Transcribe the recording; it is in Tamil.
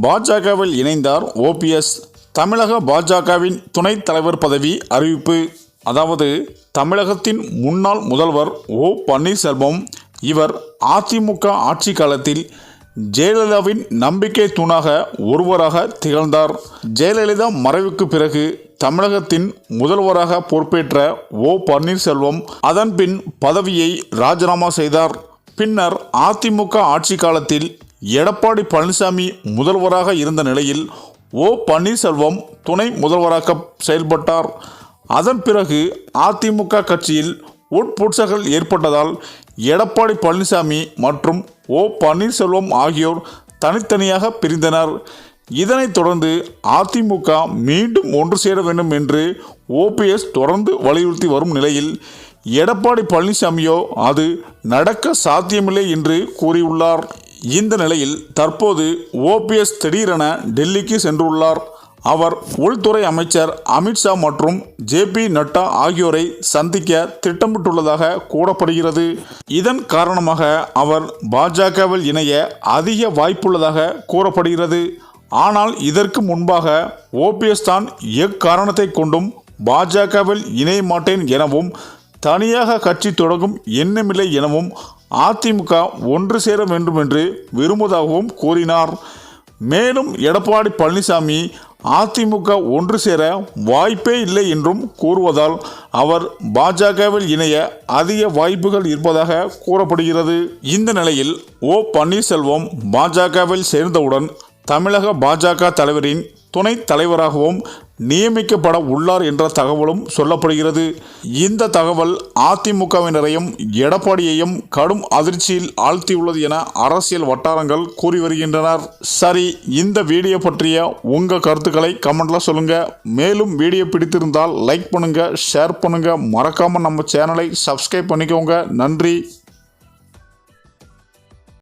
பாஜகவில் இணைந்தார் ஓபிஎஸ் தமிழக பாஜகவின் துணைத் தலைவர் பதவி அறிவிப்பு. அதாவது தமிழகத்தின் முன்னாள் முதல்வர் ஓ பன்னீர்செல்வம் இவர் அதிமுக ஆட்சி காலத்தில் ஜெயலலிதாவின் நம்பிக்கை தூணாக ஒருவராக திகழ்ந்தார். ஜெயலலிதா மறைவுக்கு பிறகு தமிழகத்தின் முதல்வராக பொறுப்பேற்ற ஓ பன்னீர்செல்வம் அதன்பின் பதவியை ராஜினாமா செய்தார். பின்னர் அதிமுக ஆட்சி காலத்தில் எடப்பாடி பழனிசாமி முதல்வராக இருந்த நிலையில் ஓ பன்னீர்செல்வம் துணை முதல்வராக செயல்பட்டார். அதன் பிறகு அதிமுக கட்சியில் உட்புட்சல்கள் ஏற்பட்டதால் எடப்பாடி பழனிசாமி மற்றும் ஓ பன்னீர்செல்வம் ஆகியோர் தனித்தனியாக பிரிந்தனர். இதனைத் தொடர்ந்து அதிமுக மீண்டும் ஒன்று சேர வேண்டும் என்று ஓபிஎஸ் தொடர்ந்து வலியுறுத்தி வரும் நிலையில் எடப்பாடி பழனிசாமியோ அது நடக்க சாத்தியமில்லை என்று கூறியுள்ளார். இந்த நிலையில் தற்போது ஓபிஎஸ் திடீரென டெல்லிக்கு சென்றுள்ளார். அவர் உள்துறை அமைச்சர் அமித்ஷா மற்றும் ஜே பி நட்டா ஆகியோரை சந்திக்க திட்டமிட்டுள்ளதாக கூறப்படுகிறது. இதன் காரணமாக அவர் பாஜகவில் இணைய அதிக வாய்ப்புள்ளதாக கூறப்படுகிறது. ஆனால் இதற்கு முன்பாக ஓபிஎஸ் தான் எக்காரணத்தை கொண்டும் பாஜகவில் இணைய மாட்டேன் எனவும் தனியாக கட்சி தொடங்கும் எண்ணமில்லை எனவும் அதிமுக ஒன்று சேர வேண்டும் என்று விரும்புவதாகவும் கூறினார். மேலும் எடப்பாடி பழனிசாமி அதிமுக ஒன்று சேர வாய்ப்பே இல்லை என்றும் கூறுவதால் அவர் பாஜகவில் இணைய அதிக வாய்ப்புகள் இருப்பதாக கூறப்படுகிறது. இந்த நிலையில் ஓ பன்னீர்செல்வம் பாஜகவில் சேர்ந்தவுடன் தமிழக பாஜக தலைவரின் துணைத் தலைவராகவும் நியமிக்கப்பட உள்ளார் என்ற தகவலும் சொல்லப்படுகிறது. இந்த தகவல் அதிமுகவினரையும் எடப்பாடியையும் கடும் அதிர்ச்சியில் ஆழ்த்தியுள்ளது என அரசியல் வட்டாரங்கள் கூறி வருகின்றனர். சரி இந்த வீடியோ பற்றிய உங்கள் கருத்துக்களை கமெண்ட்ல சொல்லுங்க. மேலும் வீடியோ பிடித்திருந்தால் லைக் பண்ணுங்க ஷேர் பண்ணுங்க. மறக்காம நம்ம சேனலை சப்ஸ்கிரைப் பண்ணிக்கோங்க. நன்றி.